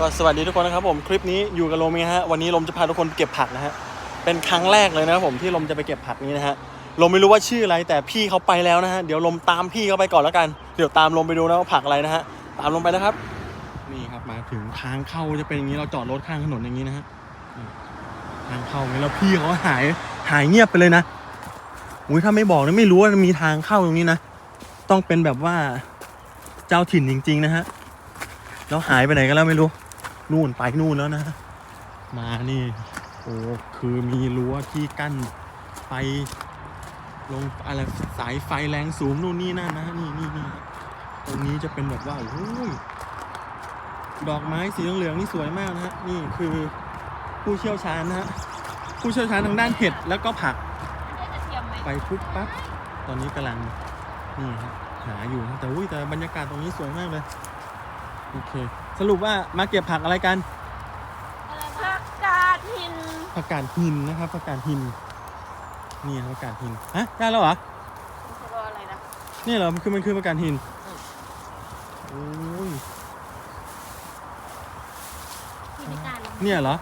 ก็สวัสดีทุกคนนะครับผมคลิปนี้อยู่กับลมเองฮะวันนี้ลมจะพาทุกคนเก็บผักนะฮะเป็นครั้งแรกเลยนะครับผมที่ลมจะไปเก็บผักนี้นะฮะลมไม่รู้ว่าชื่ออะไรแต่พี่เขาไปแล้วนะฮะเดี๋ยวลมตามพี่เขาไปก่อนแล้วกันเดี๋ยวตามลมไปดูนะว่าผักอะไรนะฮะตามลมไปนะครับ นี่ครับมาถึงทางเข้าจะเป็นอย่างนี้เราจอดรถข้างถนนอย่างนี้นะฮะทางเข้าอย่างนี้แล้วพี่เขาหายหายเงียบไปเลยนะอุ้ยถ้าไม่บอกเนี่ยไม่รู้ว่ามีทางเข้าตรงนี้นะต้องเป็นแบบว่าเจ้าถิ่นจริง ๆ นะฮะแล้วหายไปไหนกันแล้วไม่รู้ นู่นไปนู่นแล้วนะ มานี่โอ้คือมีรั้วที่กั้นไฟลงอะไรสายไฟแรงสูงนู่นนี่นั่นนะนี่นี่นี่ตรงนี้จะเป็นแบบว่าโอ้ยดอกไม้สีเหลืองๆนี่สวยมากนะฮะนี่คือผู้เชี่ยวชาญนะฮะผู้เชี่ยวชาญทางด้านเห็ดแล้วก็ผัก ไปปุ๊บปั๊บตอนนี้กำลังนี่ครับหาอยู่นะแต่อุ้ยแต่บรรยากาศตรงนี้สวยมากเลยโอเค สรุปว่ามาเก็บผักอะไรกัน ผักกาดหินผักกาดหินนะครับผักกาดหิน นี่ครับผักกาดหิน ฮะ ได้แล้วเหรอไม่ใช่ว่าอะไรนะนี่เหรอมันคือมันคือผักกาดหินอืมโอ้ยที่พิการลงเนี่ยเหรอ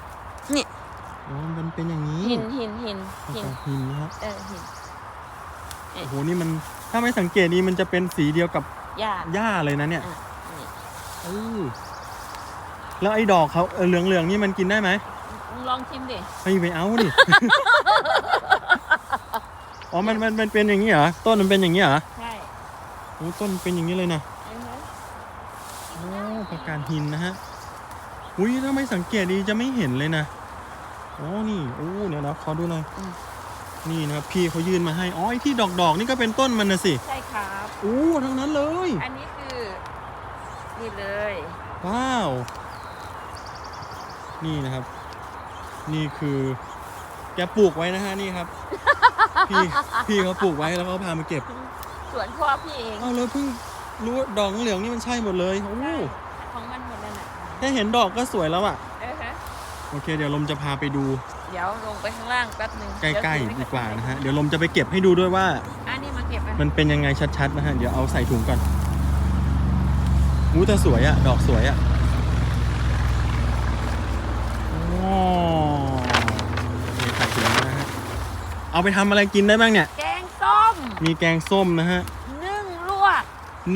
นี่ อ๋อมันเป็นอย่างนี้หินหินหินผักหินกาดหินนะครับเออหินโอ้โหนี่มันถ้าไม่สังเกตนี่มันจะเป็นสีเดียวกับหญ้า หญ้าเลยนะเนี่ย อะนี่เออ แล้วไอ้ดอกเขาเออเหลืองๆนี่มันกินได้ไหมมึงลองชิมดิ ไม่ไปเอาดิ อ๋อมันมันมันเป็นอย่างนี้เหรอ ต้นมันเป็นอย่างนี้เหรอใช่โอ้ต้นเป็นอย่างนี้เลยนะ อือฮึโอ้ผักกาดหินนะฮะ อุ้ยถ้าไม่สังเกตดีจะไม่เห็นเลยนะอ๋อนี่โอ้เดี๋ยวนะขอดูหน่อยนี่นะครับพี่เขายื่นมาให้ อ๋อไอที่ดอกดอกๆนี่ก็เป็นต้นมันนะสิใช่ครับ โอ้ทั้งนั้นเลย อันนี้คือ นี่เลย ว้าว นี่นะครับ นี่คือแกปลูกไว้นะฮะนี่ครับ พี่พี่เขาปลูกไว้แล้วเขาพามาเก็บสวนพ่อพี่เอง เอาเลยเพิ่งรู้ว่าดอกเหลืองนี่มันใช่หมดเลยโอ้ใช่ของมันหมดนั่นแหละแค่เห็นดอกก็สวยแล้วอะเออฮะโอเค เดี๋ยวลมจะพาไปดูเดี๋ยวลงไปข้างล่างแป๊บหนึงใกล้ๆเยวดีกว่านะฮะเดี๋ยวลมจะไปเก็บให้ดูด้วยว่า อันนี้มาเก็บไปมันเป็นยังไงชัดๆนะฮะเดี๋ยวเอาใส่ถุงก่อนอู้แต่สวยอะดอกสวยอะอ๋อโอเคใส่ถุงนะฮะ เอาไปทำอะไรกินได้บ้างเนี่ย แกงส้มมีแกงส้มนะฮะ นึ่งลวก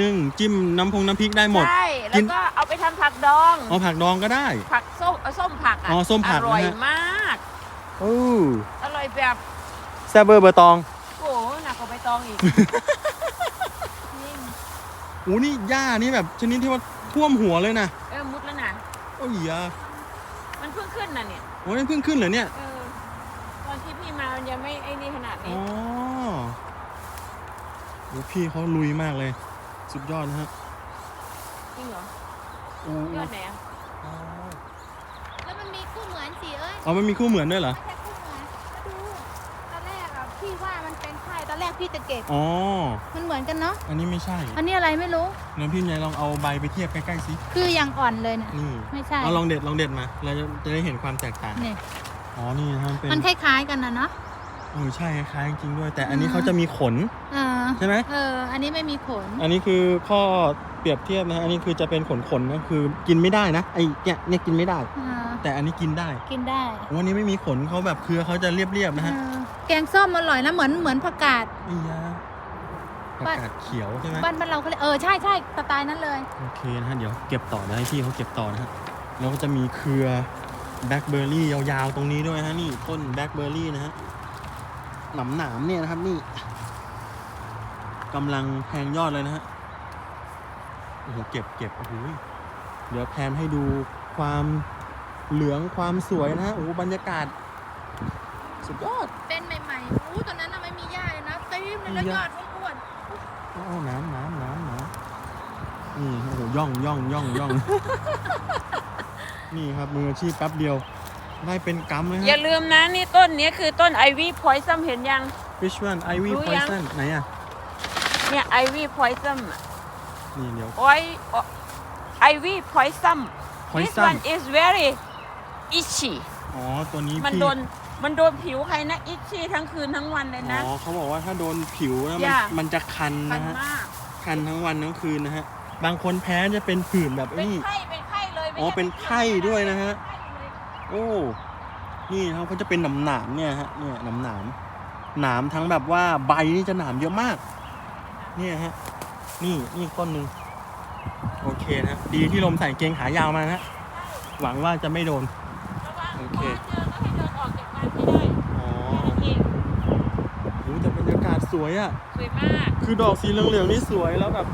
นึ่งจิ้มน้ำพงน้ำพริกได้หมด ใช่กิแล้วน ก็เอาไปทำผักดอง เอาผักดองก็ได้ ผักส้มเอาส้มผักอะอ๋อส้มผักอร่อยนะฮะมาก โอ้อร่อยแบบแซ่บเบอร์เบอร์ตองโอ้โหหนักกว่าใบตองอีกนี่อู้นี่หญ้านี่แบบชนิดที่ว่าท่วมหัวเลยนะเออมุดแล้วนะโอ้ยอะมันเพิ่งขึ้นน่ะเนี่ยโอ้ยนี่เพิ่งขึ้นเหรอเนี่ย เออตอนที่พี่มามัน ยังไม่ไอ้นี่ขนาดอ๋นี้อโอ้พี่เขาลุยมากเลย สุดยอดนะฮะจริงเหรอโอ้ยอดไหนอะอ๋อแล้วมันมีคู่เหมือนสิเอ้ยอ๋อมันมีคู่เหมือนด้วยเหรอไม่ใช่คู่เหมือนมาดูตอนแรกอะพี่ว่ามันเป็นไข่ตอนแรกพี่จะเก็บอ๋อ มันเหมือนกันเนาะอันนี้ไม่ใช่อันนี้อะไรไม่รู้งั้นพี่ใหญ่ลองเอาใบไปเทียบใกล้ๆสิ คืออย่างอ่อนเลยเนี่ยนี่ไม่ใช่เอาลองเด็ดลองเด็ดมา เราจะจะได้เห็นความแตกต่างเนี่ยอ๋อ นี่นะฮะมันเป็นมันคล้ายๆกันนะเนาะ เออใช่คล้ายๆจริงๆด้วย แต่อันนี้อืมเขาจะมีขนเออใช่ไหม เออ อันนี้ไม่มีขน อันนี้คือข้อเปรียบเทียบนะฮะอันนี้คือจะเป็นขนๆนะคือกินไม่ได้นะไอ้เนี่ยเนี่ยกินไม่ได้เออแต่อันนี้กินได้กินได้วันนี้ไม่มีขนเขาแบบเครือเขาจะเรียบๆนะฮะเออแกงส้มอร่อยนะเหมือนเหมือนผักกาดอียาผักบ้านกาดเขียวใช่ไหมบ้านบ้านเราเขาเรียกเออ ใช่ใช่สไตล์นั้นเลย โอเคนะฮะเดี๋ยวเก็บต่อนะให้พี่เขาเก็บต่อนะฮะแล้วก็จะมีเครือแบล็คเบอร์รี่ยาวๆตรงนี้ด้วยนะฮะนี่ต้นแบล็คเบอร์รี่นะฮะ หนำหนามๆเนี่ยนะครับนี่กำลังแทงยอดเลยนะฮะโอ้โหเก็บเก็บโอ้โหเดี๋ยวแพนให้ดูความเหลืองความสวยนะฮะโอ้โหบรรยากาศ สุดยอดเป็นใหม่ๆอู้ตอนนั้นน่ะไม่มีหญ้าเลยนะเต็มเลยแล้วเยยอะอดอ้วนโอ้น้ำน้ำน้ำน้ำนี่โอ้โหย่องย่องย่องย่อง นี่ครับมืออาชีพแป๊บเดียว ได้เป็นกำเลยอย่าฮะลืมนะนี่ต้นนี้คือต้นไอวี่พอยซัมเห็นยัง Which one Ivy รู้ยัง Poison ไหนอะ เนี่ยไอวี่พอยซัมนี่เดี๋ยว โอ้ยไอวี่พอยซัม this Poison one is very itchy อ๋อ ตัวนี้มันพี่โดนมันโดนผิวใครนะ itchy ทั้งคืนทั้งวันเลยนะ อ๋อเขาบอกว่าถ้าโดนผิวนะมัน Yeah มันจะคันคันนะฮะ มาก คันทั้งวันทั้งคืนนะฮะ บางคนแพ้จะเป็นผื่นแบบเป็นนี้ไข้เป็นไข้เลยอ๋อเป็นไข่ด้วยนะฮะ โอ้ นี่นะครับเขาจะเป็นหนามหนามๆเนี่ยฮะ เนี่ยหนามหนามๆหนามทั้งแบบว่าใบนี่จะหนามเยอะมาก เนี่ยฮะ นี่นี่ต้นหนึ่งโอเคนะฮะดีที่ลมใส่เกงขายาวมานะฮะหวังว่าจะไม่โดน โอเคเจอก็ให้เดินออกจากบ้านไม่ได้อ๋อเองโอ้แต่บรรยากาศสวยอะ่ะสวยมาก คือดอกสีเหลืองๆนี่สวยแล้วแบบ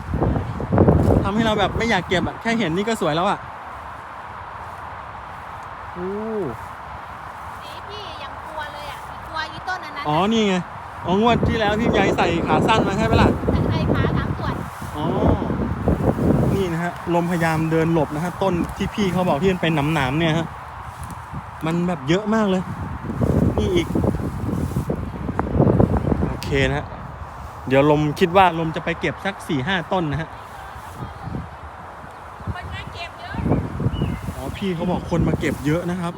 ทำให้เราแบบไม่อยากเก็บอะ่ะแค่เห็นนี่ก็สวยแล้วอะ่ะโอ้ สีพี่ยังกลัวเลยอะกลัว อีต้นอันนั้นอ๋อ นี่ไง อ๋อ งวดที่แล้วพี่ยายใส่ขาสั้นมาใช่ไหมล่ะไอ้ขาสามส่วนอ๋อ นี่นะฮะ ลมพยายามเดินหลบนะฮะ ต้นที่พี่เขาบอกที่มันเป็นหนามหนามๆเนี่ยฮะ มันแบบเยอะมากเลย นี่อีก โอเคนะฮะ เดี๋ยวลมคิดว่าลมจะไปเก็บสักสี่ห้าต้นนะฮะ คนมาเก็บเยอะอ๋อ พี่เขาบอกคนมาเก็บเยอะนะครับ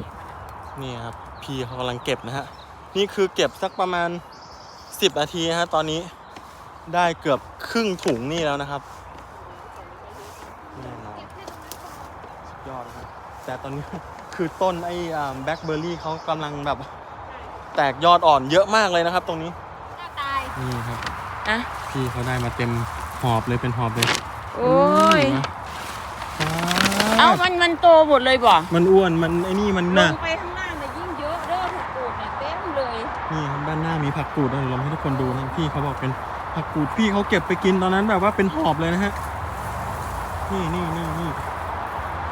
นี่ครับ พี่เขากำลังเก็บนะฮะ นี่คือเก็บสักประมาณสิบนาทีนะฮะตอนนี้ได้เกือบครึ่งถุงนี่แล้วนะครับแน่นอนสุดยอดนะครับแต่ตอนนี้คือต้นไอ้แบล็คเบอร์รี่เขากำลังแบบ แตกยอดอ่อนเยอะมากเลยนะครับ ตรงนี้หน้าตายนี่ครับอะพี่เขาได้มาเต็มหอบเลยเป็นหอบเลยโอ้ยนะเอ้ามันมันโตหมดเลยบ่ มันอ้วนมันไอ้นี่มันลน่ะงไป มีผักกูดนะเราให้ทุกคนดูนะพี่เขาบอกเป็นผักกูดพี่เขาเก็บไปกินตอนนั้นแบบว่าเป็นหอบเลยนะฮะนี่นี่นี่นี่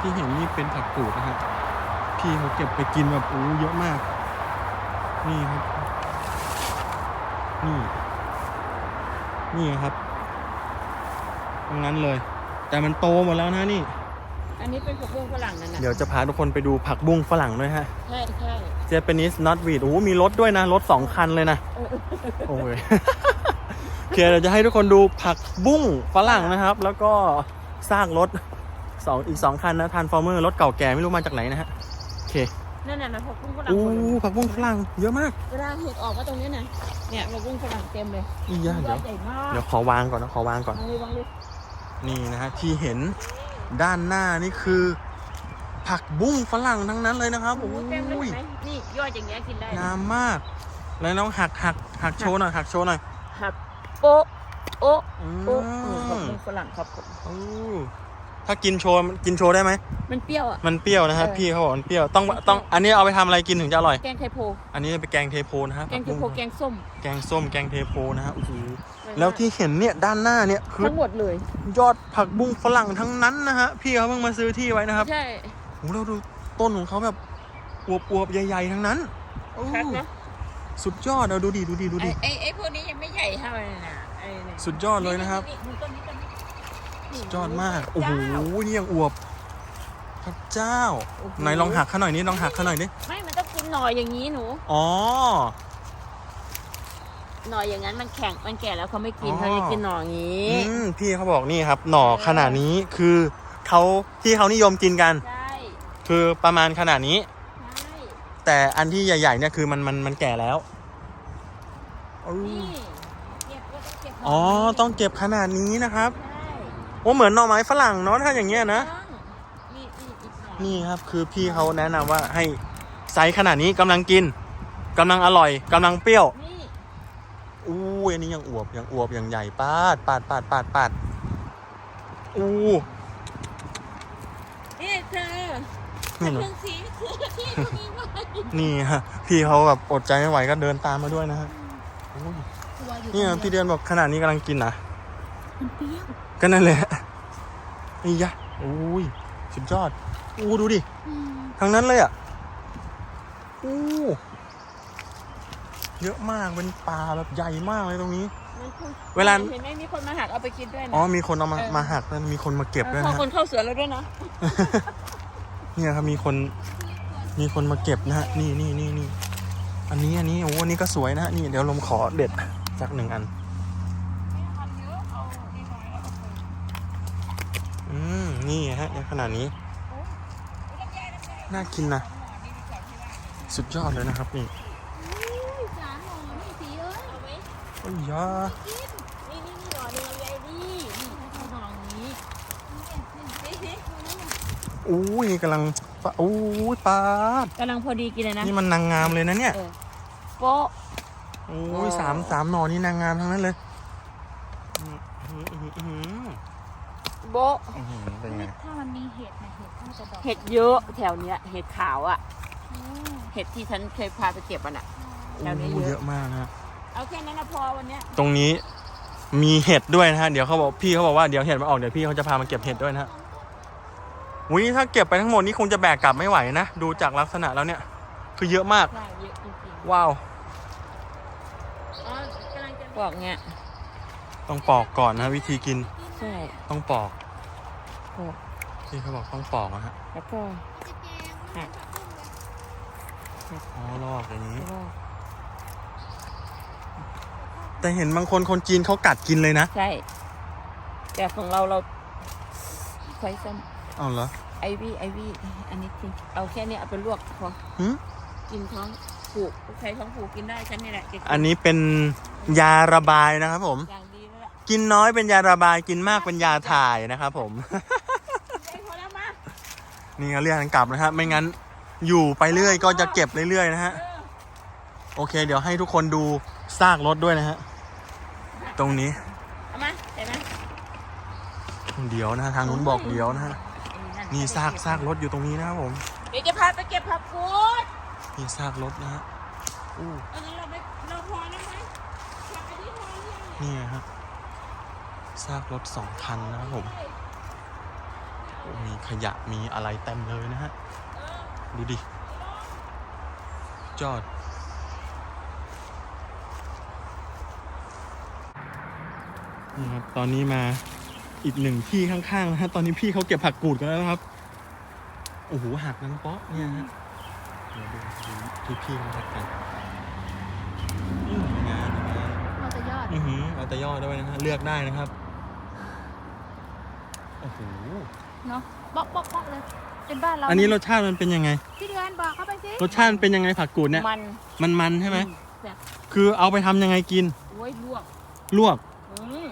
ที่เห็นนี่เป็นผักกูดนะฮะพี่เขาเก็บไปกินแบบโอ้เยอะมาก นี่ครับ นี่ นี่ครับตรงนั้นเลย แต่มันโตหมดแล้วนะนี่ อันนี้เป็นผักบุ้งฝรั่งนั่นนะเดี๋ยวจะพาทุกคนไปดูผักบุ้งฝรั่งด้วยฮะใช่ใช่ Japanese Nutweed โอ้โหมีรถด้วยนะ รถสองคันเลยนะ โอ้ยโอเคเราจะให้ทุกคนดูผักบุ้งฝรั่งนะครับ แล้วก็ซากรถสองอีกสองคันนะทันฟอร์เมอร์รถเก่าแก่ไม่รู้มาจากไหนนะฮะโอเคนั่นน่ะนะผักบุ้งฝรั่งโอ้หมดเลยผักบุ้งฝรั่งเยอะมากเวลาเห็ดออกก็ตรงนี้นะเนี่ยผักบุ้งฝรั่งเต็มเลยอีกอยางยเดี๋อยวดใหญ่มากเดี๋ยวขอวางก่อนนะขอวางก่อนวางเลยวางเลยนี่นะฮะที่เห็น ด้านหน้านี่คือ ผักบุ้งฝรั่งทั้งนั้นเลยนะครับโอ้โอ้โหเต็มเลยยเห็นไหมนี่ยอดอย่างเงี้ยกินได้งามมากแล้วน้องหักหักหักโชว์หน่อยหักโชว์หน่อยหักโป๊ะโอ๊ะอืมโอ๊ะนี่ผักบุ้งฝรั่งครับผมอู้ ถ้ากินโชว์กินโชว์ได้ไหม มันเปรี้ยวอะ มันเปรี้ยวนะครับ เออ พี่เขาบอกมันเปรี้ยวต้องต้องอันนี้เอาไปทำอะไรกินถึงจะอร่อย แกงไทโพ อันนี้ไปแกงเทโพนะครับแกงไทโพ แกงส้มแกงส้มแกงเทโพนะฮะโอ้โหแล้วที่เห็นเนี่ยด้านหน้าเนี่ยคือทั้งหมดเลย ยอดผักบุ้งฝรั่งทั้งนั้นนะฮะพี่เขาเพิ่งมาซื้อที่ไว้นะครับใช่ โอ้โหเราดูต้นของเขาแบบอวบๆใหญ่ๆทั้งนั้นโอ้ชัดนะ สุดยอดเราดูดิดูดิดูดิไอ้ไอ้ไอ้พวกนี้ยังไม่ใหญ่เท่าไหร่นะไอ้เนี่ยสุดยอดเลยนะครับดูต้นนี้ต้นนี้ สุดยอดมาก โอ้โหเจ้านี่ยังอวบพระเจ้าโอ้โหไหนลองหักเขาหน่อยนี่ลองหักเขาหน่อยดิไม่ มันต้องกินหน่อยอย่างนี้หนู อ๋อ หน่อยอย่างนั้นมันแข็ง มันแก่แล้วเขาไม่กินอ๋อเขาจะกินหน่ออย่างนี้อืมพี่เขาบอกนี่ครับ หน่อขนาดนี้คือเขาที่เขานิยมกินกัน ใช่ คือประมาณขนาดนี้ ใช่ แต่อันที่ใหญ่ๆเนี่ยคือมันมันมันแก่แล้วอู้นี่เก็บก็ต้องเก็บหน่อ๋อ ต้องเก็บขนาดนี้นะครับใช่ โอ้เหมือนหน่อไม้ฝรั่งเนาะถ้าอย่างเงี้ยนะต้องนี่นี่อีกหน่อยนี่ครับคือพี่เขาแนะนำว่าให้ไซส์ขนาดนี้กำลังกินกำลังอร่อยกำลังเปรี้ยว นี่อู้อันนี้ยังอวบยังอวบยังใหญ่ปาดปาดปาดปาดปาดอู้นี่เธอนี่เคเหรอรื่องสีคือที่ตรงนี้ไว้นี่ฮะพี่เขาแบบอดใจไม่ไหวก็เดินตามมาด้วยนะฮะอุ้ยตัวอยู่นี่ตรนะงพี่เดียวเดือนบอกขนาดนี้กำลังกินนะ มันเปรี้ยวก็นั่นแหละนี่ยะอุ้ยสุดยอดอู้ดูดิอืมทั้งนั้นเลยอะอู้เยอะมากเป็นป่าแบบใหญ่มากเลยตรงนี้ มันคือเวลา เห็นไหมมีคนมาหักเอาไปกินด้วยนะ อ๋อมีคนเอามาเออ มาหักแล้วมีคนมาเก็บด้วยพอนะฮะคนเข้าสวนแล้วด้วยนะ เนี่ยครับมีคน มีคนมาเก็บนะฮะนี่นี่นี่นี่อันนี้อันนี้โอ้อันนี้ก็สวยนะฮะนี่เดี๋ยวลมขอเด็ดสักหนึ่งอัน อืม นี่ฮะขนาดนี้ น่ากินนะ สุดยอดเลยนะครับนี่สารหอนี่สีเอ้ยเอาไว้โอ้ยยานี่นี่นี่หน่อนึ่งเอาไว้นี่นี่ถ้าเขาหน่องนี้อู้ยกำลังปะอู้ยปลาดกำลังพอดีกินเลยนะ นี่มันนางงามเลยนะเนี่ยโป๊ะโอ้โอ้ยสามสามหนอนี่นางงามทั้งนั้นเลยโบ๊ะ เห็ดน่าจะดอกเห็ดเยอะแถวเนี้ย เห็ดขาวอะอืมเห็ดที่ฉันเคยพาไปเก็บมันอะ แถวนี้โอ้เยอะเยอะมากนะฮะเอาแค่นั้นนะพอวันเนี้ยตรงนี้มีเห็ดด้วยนะฮะเดี๋ยวเขาบอกพี่เขาบอกว่าเดี๋ยวเห็ดมาออกเดี๋ยวพี่เขาจะพามาเก็บเห็ดด้วยนะฮะวิถ้าเก็บไปทั้งหมดนี่คงจะแบกกลับไม่ไหวนะดูจากลักษณะแล้วเนี่ยคือเยอะมากใช่เยอะจริงว้าวๆอ๋อกำลังจะบอกเนี้ยต้องปอกก่อนนะวิธีกินใช่ต้องปอกปอก พี่เขาบอกต้องปอกนะฮะแล้วก็จะแกงหักอ๋อลอกอย่างนี้แล้วก็แต่เห็นบางคนคนจีนเขากัดกินเลยนะ ใช่ แต่ของเราเราไฟซ้ำเอาเหรอ ไอวี่ไอวี่อันนี้จริงเอาแค่เนี้ยเอาไปลวกพอหึกินท้องผูกใครท้องผูกกินได้ฉันนี่แหละจะกิอันนี้เป็นยาระบายนะครับผมอย่างดีแล้วล่ะกินน้อยเป็นยาระบายกินมากเป็นยาถ่ายนะครับผม ไอ้พอแล้วมา นี่ก็เรียกกันกลับนะฮะไม่งั้นอยู่ไปเรื่อยก็จะเก็บเรื่อยๆนะฮะเออโอเค เดี๋ยวให้ทุกคนดูซากรถด้วยนะฮะ ตรงนี้เอามาเห็นไหมเดี๋ยวนะฮะทางนู้นบอกเดี๋ยวนะฮะ นี่ซากซากรถอยู่ตรงนี้นะครับผม เดี๋ยวจะพาไปเก็บผักกูดนี่ซากรถนะฮะอู้อันนี้เราไม่เราพอแล้วไหมผักอันนี้พอหรือยังนี่ฮะซากรถสองคันนะครับผมโอ้ มีขยะมีอะไรเต็มเลยนะฮะ ดูดิ จอด นี่ครับ ตอนนี้มาอีกหนึ่งที่ข้างๆนะฮะ ตอนนี้พี่เขาเก็บผักกูดกันแล้วนะครับ โอ้โห หักนะน้องป๊อกเนี่ยฮะเดี๋ยวดูที่พี่เขาหักกันอืมงานงานเราจะยอดอือหือเอาแต่ยอดด้วยนะฮะ เลือกได้นะครับ โอ้โห เนาะบอกบอกบอกเลยเป็นบ้านเราอันนี้รสชาติมันเป็นยังไงพี่เดือนบอกเข้าไปสิรสชาติมันเป็นยังไงผักกูดเนี่ยมันมันมันๆใช่ไหมอืแบบคือเอาไปทำยังไงกิน โอ้ยลวกลวก อืม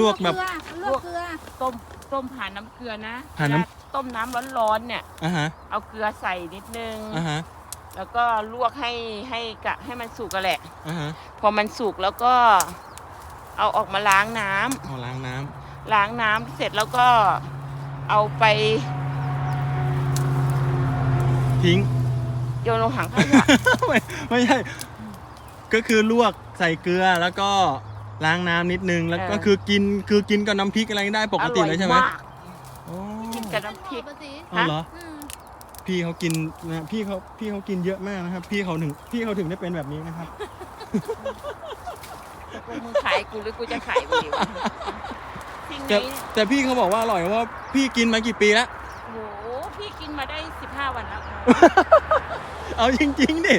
ลวกแบบเกลือลวกเกลือต้มต้มผ่านน้ำเกลือนะผ่านน้ำ เวลต้มน้ำร้อนๆเนี่ย อะฮะเอาเกลือใส่นิดนึง อะฮะแล้วก็ลวกให้ให้กะให้มันสุกกันแหละ อะฮะพอมันสุกแล้วก็เอาออกมาล้างน้ำเอาล้างน้ำล้างน้ำเสร็จแล้วก็ เอาไป ทิ้ง โยนลงถังขยะ ไม่ไม่ใช่ ก็คือลวกใส่เกลือแล้วก็ล้างน้ำนิดนึง แล้วก็เออ คือกินคือกินกับน้ำพริกอะไรได้ปกติเลยใช่ไหมอร่อยากโอ้กินกับน้ำพริกบอกมาสิเอาเหรอ อืมพี่เขากินนะพี่เขาพี่เขากินเยอะมากนะครับ พี่เขาถึงพี่เขาถึงได้เป็นแบบนี้นะครับ กูมึงขายกูหรือกูจะขายมึงดีวะสิ่ง แต่นี้แต่พี่เขาบอกว่าอร่อยเพราะว่าพี่กินมากี่ปีแล้วโอ้โหพี่กินมาได้สิบห้าวันแล้วเอาจริงๆดิ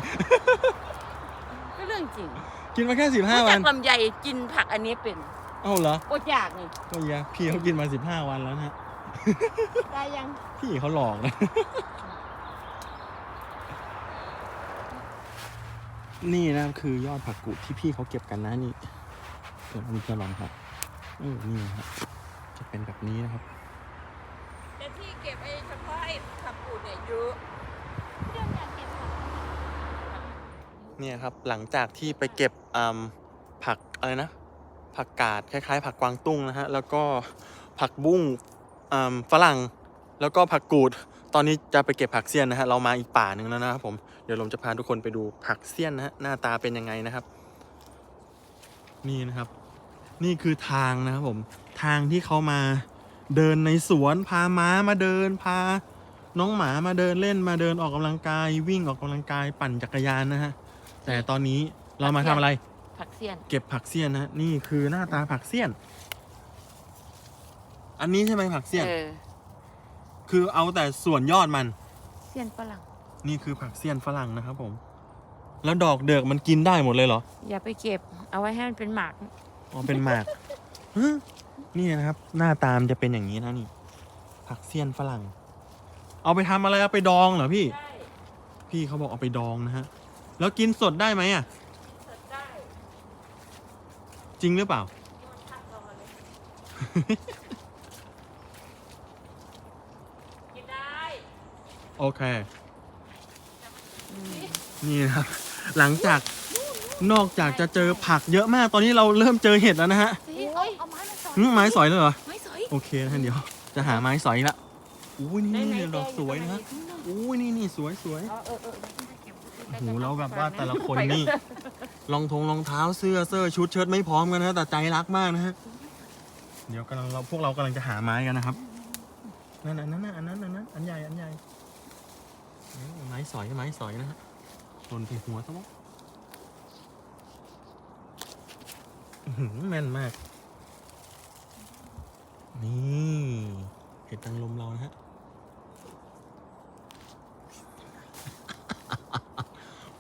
ก็เรื่องจริงกินมาแค่สิบห้ารู้วัจันกลำไยกินผักอันนี้เป็นเอาเหรอโอดอยากนี่ก็ยาพี่เขากินมาสิบห้าวันแล้วนะฮะได้ยังพี่เขาหลอกนะ นี่นะครับคือยอดผักกูดที่พี่เขาเก็บกันนะนี่เดี๋ยวผมจะลองครับเออนี่นะครับจะ เป็นแบบนี้นะครับ แต่พี่เก็บไอ้เฉพาะไอ้ผักกูดเนี่ยเยอะพี่เดือนอยากเก็บผักเนี่ยครับหลังจากที่ไปเก็บอืมผักอะไรนะ ผักกาดคล้ายๆ ผักกวางตุ้งนะฮะแล้วก็ผักบุ้งอืมฝรั่งแล้วก็ผักกูด ตอนนี้จะไปเก็บผักเสี้ยนนะฮะเรามาอีกป่าหนึ่งแล้วนะครับผมเดี๋ยวผมจะพาทุกคนไปดูผักเสี้ยนนะฮะหน้าตาเป็นยังไงนะครับ นี่นะครับ นี่คือทางนะครับผม ทางที่เขามาเดินในสวนพาม้ามาเดินพา น้องหมามาเดินเล่นมาเดินออกกำลังกาย วิ่งออกกำลังกายปั่นจักรยานนะฮะแต่ตอนนี้เรามาทำอะไร ผักเสี้ยน เก็บผักเสี้ยนนะฮะนี่คือหน้าตาผักเสี้ยน อันนี้ใช่ไหมผักเสี้ยนเออคือเอาแต่ส่วนยอดมัน เสี้ยนฝรั่ง นี่คือผักเสี้ยนฝรั่งนะครับผม แล้วดอกเดือกมันกินได้หมดเลยเหรอ อย่าไปเก็บ เอาไว้ให้มันเป็นหมาก อ๋อ เป็นหมากฮะ นี่นะครับ หน้าตามนจะเป็นอย่างนี้นะนี่ ผักเสี้ยนฝรั่ง เอาไปทำอะไรเอาไปดองเหรอพี่ได้พี่เขาบอกเอาไปดองนะฮะ แล้วกินสดได้ไหมอะสดได้ จริงหรือเปล่านี่มันทักเรามาเลยกินได้โอเค นี่นะครับ หลังจากนอกจากจะเจอผักเยอะมากตอนนี้เราเริ่มเจอเห็ดแล้วนะฮะ หึไม้สอยเลยเหรอ ไม้สอยโอเคนะฮะเดี๋ยว จะหาไม้สอยละอุ้ยนี่ไหนนี่ๆดอกสวยนะฮะอุ้ยนี่นี่สวยสวยอ๋อเออเออโอ้โหแล้วแบบว่าแต่ละคนนี่รองทงรองเท้าเสื้อเสื้อชุดเชิ้ตไม่พร้อมกันนะแต่ใจรักมากนะฮะเดี๋ยวกำลังเราพวกเรากำลังจะหาไม้กันนะครับนั่นอันนั้นน่ะอันนั้นอันนั้นอันใหญ่อันใหญ่เออไม้สอยไม้สอยนะฮะหล่นไปหัวซะมั้งอื้อหือแม่นมาก นี่เห็ดนางลมเรานะฮะ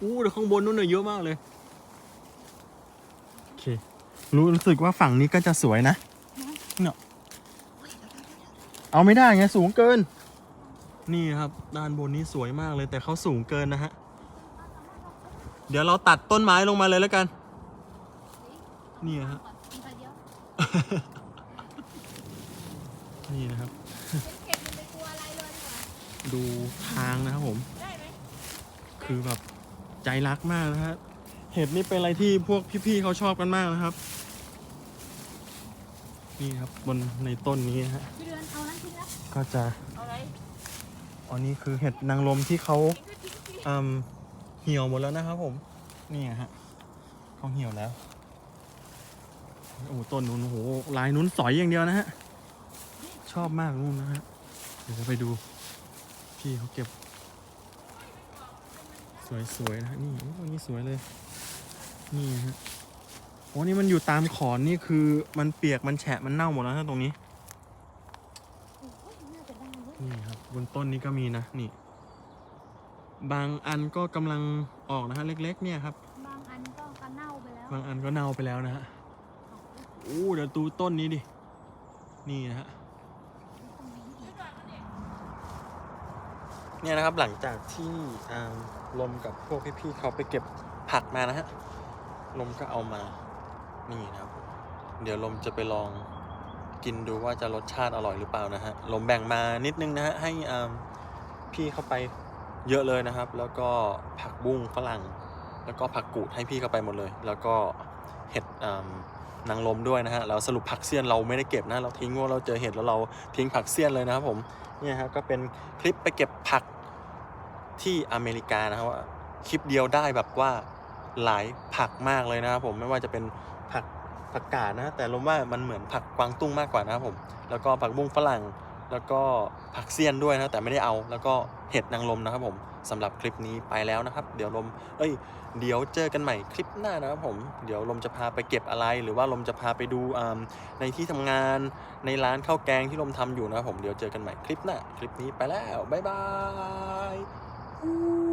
อู้เดี๋ยวข้างบนนู้นเนยเยอะมากเลย โอเครู้รู้สึกว่าฝั่งนี้ก็จะสวยนะ เนี่ยเอาไม่ได้ไงสูงเกิน นี่ครับ ด้านบนนี้สวยมากเลยแต่เขาสูงเกินนะฮะ เดี๋ยวเราตัดต้นไม้ลงมาเลยแล้วกัน นี่ฮะเดี๋ยว นี่นะครับ เก็บมันไปกลัวอะไรเลยดีกว่าดูทางนะครับผม ได้ไหมคือแบบใจรักมากนะฮะเห็ดนี่เป็นอะไรที่พวกพี่ๆเขาชอบกันมากนะครับ นี่ครับบนในต้นนี้นะฮะพี่เดือนเอานั้นทิ้งแล้วก็จะเอาอะไรอันนี้คือเห็ดนางรมที่เขาอืมเหี่ยวหมดแล้วนะครับผมนี่ฮะเขาเหี่ยวแล้วโอ้ต้นนู้นโอ้โหลายนู้นสอยอย่างเดียวนะฮะช อบมากนู่นนะฮะ เดี๋ยวจะไปดูพี่เขาเก็บ สวยๆนะฮะนี่โอ้นี่สวยเลย นี่ฮะโอ้นี่มันอยู่ตามขอนนี่คือมันเปียกมันแฉะมันเน่าหมดแล้วนะตรงนี้โอ้ยน่าจะได้เว้ยนี่ครับบนต้นนี้ก็มีนะนี่ บางอันก็กำลังออกนะฮะเล็ก ๆ เนี่ยครับ บางอันก็กระเน่าไปแล้วบางอันก็เน่าไปแล้วนะฮะ โอ้เดี๋ยวดูต้นนี้ดิ นี่นะฮะ เนี่ยนะครับหลังจากที่ลมกับพวกพี่ๆเขาไปเก็บผักมานะฮะลมก็เอามา นี่นะครับ เดี๋ยวลมจะไปลองกินดูว่าจะรสชาติอร่อยหรือเปล่านะฮะลมแบ่งมานิดนึงนะฮะให้พี่เข้าไปเยอะเลยนะครับ แล้วก็ผักบุ้งฝรั่ง แล้วก็ผักกูดให้พี่เข้าไปหมดเลย แล้วก็เห็ดอ นางลมด้วยนะฮะแล้วสรุปผักเสี้ยนเราไม่ได้เก็บนะเราทิ้งว่าเราเจอเห็ดแล้วเราทิ้งผักเสี้ยนเลยนะครับผมเนี่ยฮะก็เป็นคลิปไปเก็บผักที่อเมริกานะครับว่าคลิปเดียวได้แบบว่าหลายผักมากเลยนะครับผมไม่ว่าจะเป็นผักผักกาดนะ แต่ลมว่ามันเหมือนผักกวางตุ้งมากกว่านะครับผม แล้วก็ผักบุ้งฝรั่ง แล้วก็ผักเสี้ยนด้วยนะแต่ไม่ได้เอา แล้วก็เห็ดนางลมนะครับผมสำหรับคลิปนี้ไปแล้วนะครับ เดี๋ยวลม เอ้ย เดี๋ยวเจอกันใหม่คลิปหน้านะครับผม เดี๋ยวลมจะพาไปเก็บอะไร หรือว่าลมจะพาไปดูในที่ทำงานในร้านข้าวแกงที่ลมทำอยู่นะครับผม เดี๋ยวเจอกันใหม่คลิปหน้า คลิปนี้ไปแล้ว บ๊ายบาย